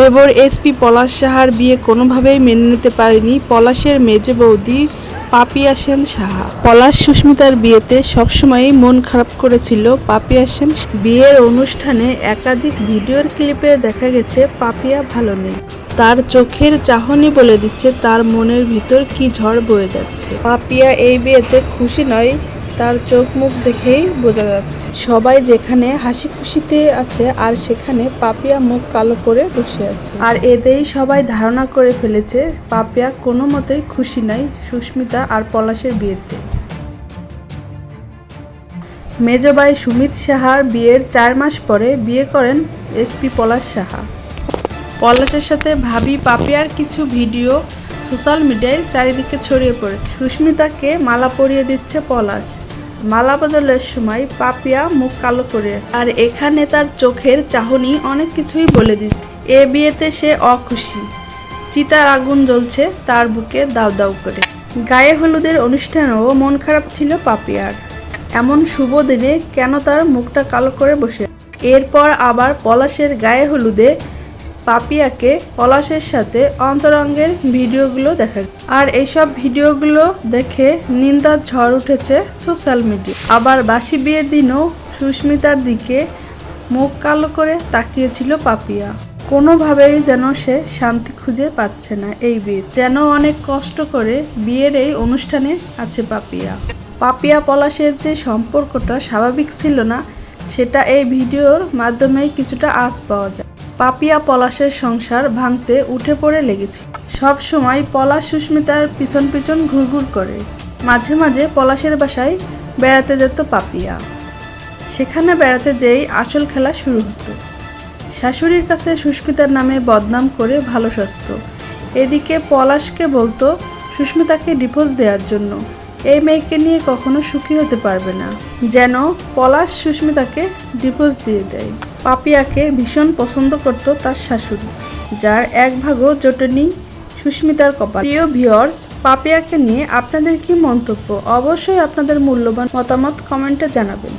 দেবর এসপি পলাশ সাহার বিয়ে কোনোভাবেই মেনে নিতে পারেনি পলাশের মেজে বৌদি পাপিয়া সেন সাহা। পলাশ সুস্মিতার বিয়েতে সবসময়ই মন খারাপ করেছিল পাপিয়া সেন। বিয়ের অনুষ্ঠানে একাধিক ভিডিওর ক্লিপে দেখা গেছে পাপিয়া ভালো নেই। তার চোখের চাহনি বলে দিচ্ছে তার মনের ভিতর কি ঝড় বয়ে যাচ্ছে। পাপিয়া এই বিয়েতে খুশি নয় তার চোখ মুখ দেখেই বোঝা যাচ্ছে। সবাই যেখানে হাসি খুশিতে আছে আর সেখানে পাপিয়া মুখ কালো করে বসে আছে। আর এতেই সবাই ধারণা করে ফেলেছে, পাপিয়া কোনো মতেই খুশি নাই সুস্মিতা আর পলাশের বিয়েতে। মেজবাই সুমিত সাহার বিয়ের চার মাস পরে বিয়ে করেন এসপি পলাশ সাহা। পলাশের সাথে ভাবি পাপিয়ার কিছু ভিডিও সোশ্যাল মিডিয়ায় চারিদিকে ছড়িয়ে পড়েছে। সুস্মিতাকে মালা পরিয়ে দিচ্ছে পলাশ। মালা বদলের সময় পাপিয়া মুখ কালো করে আর এখানে তার চোখের চাহনি অনেক কিছুই বলে দিচ্ছে। এ বিয়েতে সে অখুশি। চিতার আগুন জ্বলছে তার বুকে দাউ দাউ করে। গায়ে হলুদের অনুষ্ঠানেও মন খারাপ ছিল পাপিয়ার। এমন শুভ দিনে কেন তার মুখটা কালো করে বসে এরপর আবার পলাশের গায়ে হলুদে পাপিয়াকে পলাশের সাথে অন্তরঙ্গের ভিডিওগুলো দেখা আর এইসব ভিডিওগুলো দেখে নিন্দার ঝড় উঠেছে সোশ্যাল মিডিয়া। আবার বাসি বিয়ের দিনও সুস্মিতার দিকে মুখ কালো করে তাকিয়েছিল পাপিয়া। কোনোভাবেই যেন সে শান্তি খুঁজে পাচ্ছে না এই বিয়ে যেন অনেক কষ্ট করে বিয়ের এই অনুষ্ঠানে আছে পাপিয়া। পাপিয়া পলাশের যে সম্পর্কটা স্বাভাবিক ছিল না, সেটা এই ভিডিওর মাধ্যমেই কিছুটা আজ পাওয়া যায়। পাপিয়া পলাশের সংসার ভাঙতে উঠে পড়ে লেগেছে। সব সময় পলাশ সুস্মিতার পিছন পিছন ঘুরঘুর করে। মাঝে মাঝে পলাশের বাসায় বেড়াতে যেত পাপিয়া। সেখানে বেড়াতে যেই আসল খেলা শুরু হতো। শাশুড়ির কাছে সুস্মিতার নামে বদনাম করে ভালো স্বাস্থ্য। এদিকে পলাশকে বলতো সুস্মিতাকে ডিভোর্স দেওয়ার জন্য। এই মেয়েকে নিয়ে কখনো সুখী হতে পারবে না। যেন পলাশ সুস্মিতাকে ডিভোর্স দিয়ে দেয়। পাপিয়াকে ভীষণ পছন্দ করত তার শাশুড়ি, যার এক ভাগও জটনি সুস্মিতার কপাল। প্রিয় ভিওর্স পাপিয়াকে নিয়ে আপনাদের কি মন্তব্য? অবশ্যই আপনাদের মূল্যবান মতামত কমেন্টে জানাবেন।